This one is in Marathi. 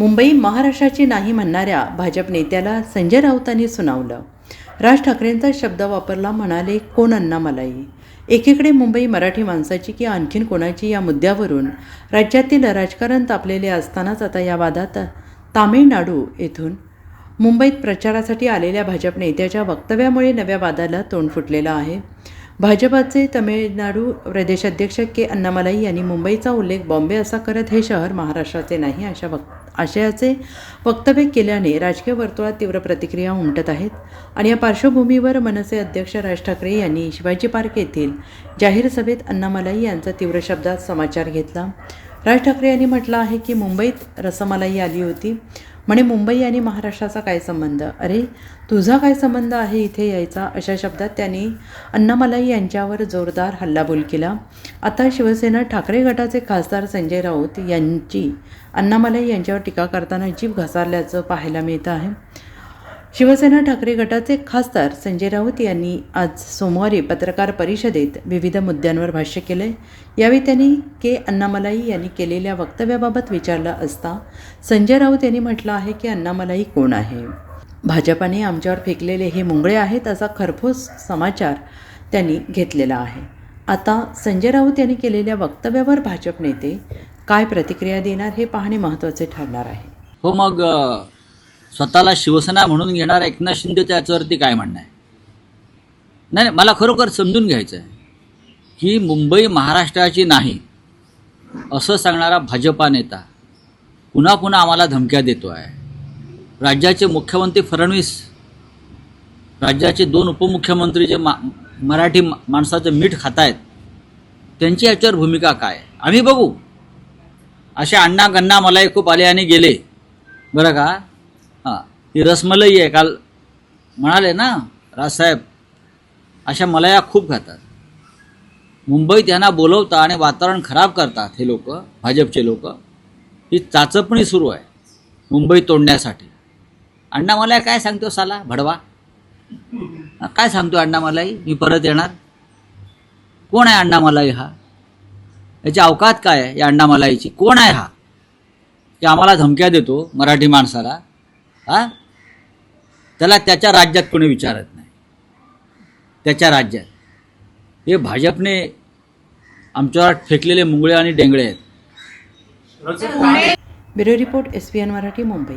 मुंबई महाराष्ट्राची नाही म्हणणाऱ्या भाजप नेत्याला संजय राऊतांनी सुनावलं. राज ठाकरेंचा शब्द वापरला म्हणाले कोण अण्णा मलाई? एकीकडे मुंबई मराठी माणसाची की आणखीन कोणाची या मुद्द्यावरून राज्यातील राजकारण तापलेले असतानाच आता या वादात तामिळनाडू येथून मुंबईत प्रचारासाठी आलेल्या भाजप नेत्याच्या वक्तव्यामुळे नव्या वादाला तोंड फुटलेलं आहे. भाजपाचे तमिळनाडू प्रदेशाध्यक्ष के अन्नामलाई यांनी मुंबईचा उल्लेख बॉम्बे असा करत हे शहर महाराष्ट्राचे नाही अशा वक्त आशयाचे वक्तव्य केल्याने राजकीय वर्तुळात तीव्र प्रतिक्रिया उमटत आहेत आणि या पार्श्वभूमीवर मनसे अध्यक्ष राज ठाकरे यांनी शिवाजी पार्क येथील जाहीर सभेत अण्णामलाई यांचा तीव्र शब्दात समाचार घेतला. राज ठाकरे यांनी म्हटलं आहे की मुंबईत रसमलाई आली होती. म्हणे मुंबई आणि महाराष्ट्राचा काय संबंध? अरे तुझा काय संबंध आहे इथे यायचा? अशा शब्दात त्यांनी अन्नामलाई यांच्यावर जोरदार हल्लाबोल केला. आता शिवसेना ठाकरे गटाचे खासदार संजय राऊत यांची अन्नामलाई यांच्यावर टीका करताना जीव घसारल्याचं पाहायला मिळतं आहे. शिवसेना ठाकरे गटाचे खासदार संजय राऊत यांनी आज सोमवारी पत्रकार परिषदेत विविध मुद्द्यांवर भाष्य केले. यावेळी त्यांनी के अण्णामलाई यांनी केलेल्या वक्तव्याबाबत विचारलं असता संजय राऊत यांनी म्हटलं आहे की अण्णामलाई कोण आहे? भाजपाने आमच्यावर फेकलेले हे मुंगळे आहेत असा खरफोस समाचार त्यांनी घेतलेला आहे. आता संजय राऊत यांनी केलेल्या वक्तव्यावर भाजप नेते काय प्रतिक्रिया देणार हे पाहणे महत्त्वाचे ठरणार आहे. हो मग स्वतःला शिवसेना म्हणून घेणारा एकनाथ शिंदे त्याच्यावरती काय म्हणणं आहे? नाही नाही, मला खरोखर समजून घ्यायचं आहे की मुंबई महाराष्ट्राची नाही असं सांगणारा भाजपा नेता पुन्हा पुन्हा आम्हाला धमक्या देतो आहे राज्याचे मुख्यमंत्री फडणवीस राज्याचे दोन उपमुख्यमंत्री जे मा मराठी मा- माणसाचं मीठ खातायत त्यांची याच्यावर भूमिका काय? आम्ही बघू. असे अण्णा गण्णा मलाही खूप आले आणि गेले. बरं का? ही ती रसमलई आहे. काल म्हणाले ना राजसाहेब अशा मलया खूप खातात. मुंबईत यांना बोलवता आणि वातावरण खराब करतात हे लोक भाजपचे लोक. ही चाचपणी सुरू आहे मुंबई तोडण्यासाठी. अण्णा मला काय सांगतो साला भडवा? काय सांगतो अण्णा मलाई मी परत येणार. कोण आहे अण्णा मलाई हा? याची अवकात काय आहे या अण्णामलाईची? कोण आहे हा? की आम्हाला धमक्या देतो मराठी माणसाला. हा? त्याला त्याच्या राज्यात कोणी विचारत नाही. त्याच्या राज्यात. हे भाजपने आमच्यावर फेकलेले मुंगळे आणि डेंगळे आहेत. Bureau report S P N Marathi Mumbai.